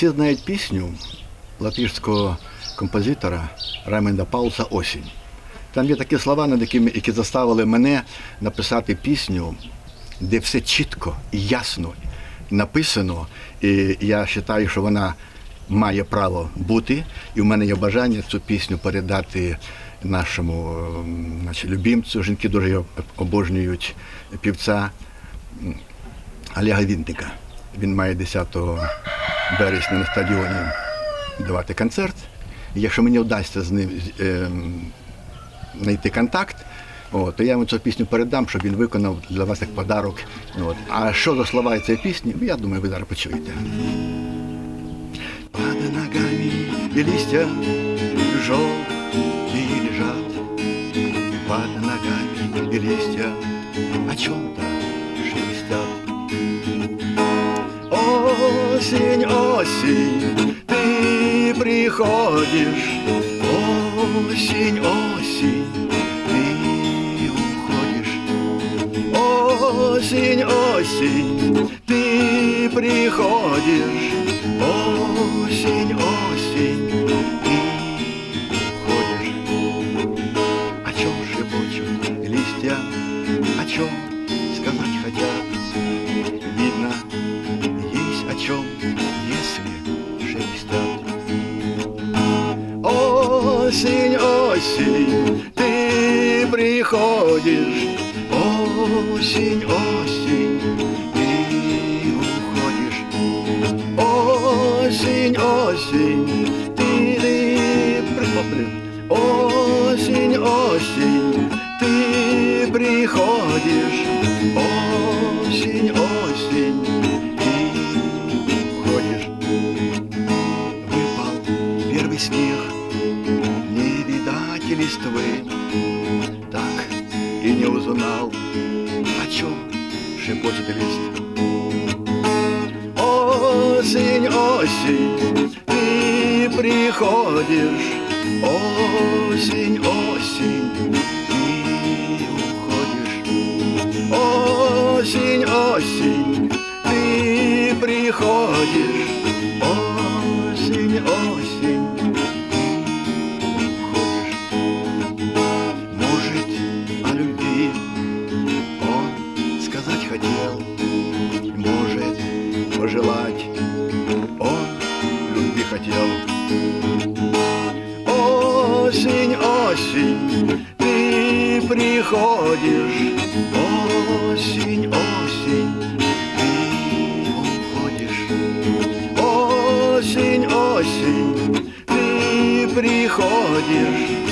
Всі знають пісню латишського композитора Райменда Пауса Осінь. Там є такі слова, над якими які заставили мене написати пісню, де все чітко і ясно написано. І я вважаю, що вона має право бути. І в мене є бажання цю пісню передати нашому ем, значить, любімцю. Жінки дуже обожнюють півця Олега Вінника. Він має 10 березня на стадіоні давати концерт. Якщо мені вдасться з ним ем, знайти контакт, от, то я йому цю пісню передам, щоб він виконав для вас як подарок. От. А що за слова цієї пісні, я думаю, ви зараз почуєте. Под ногами и листья желтые лежат, Под ногами и листья о чем-то Осень, осень, ты приходишь, Осень, осень, ты уходишь. Осень, осень, ты приходишь. Осень, осень, ты уходишь. О чем шепочут листья, о чем Осень, осень, ты приходишь. Осень, осень, ты уходишь. Осень, осень, ты, ты приходишь. Осень, осень, ты приходишь. Осень, осень, ты уходишь. Выпал первый снег, листвы, так и не узнал, о чем шепочет лист. Осень, осень, ты приходишь, осень, осень, ты уходишь. Осень, осень, ты приходишь, пожелать он любви хотел. Осень, осень, ты приходишь, осень, осень, ты уходишь. Осень, осень, ты приходишь.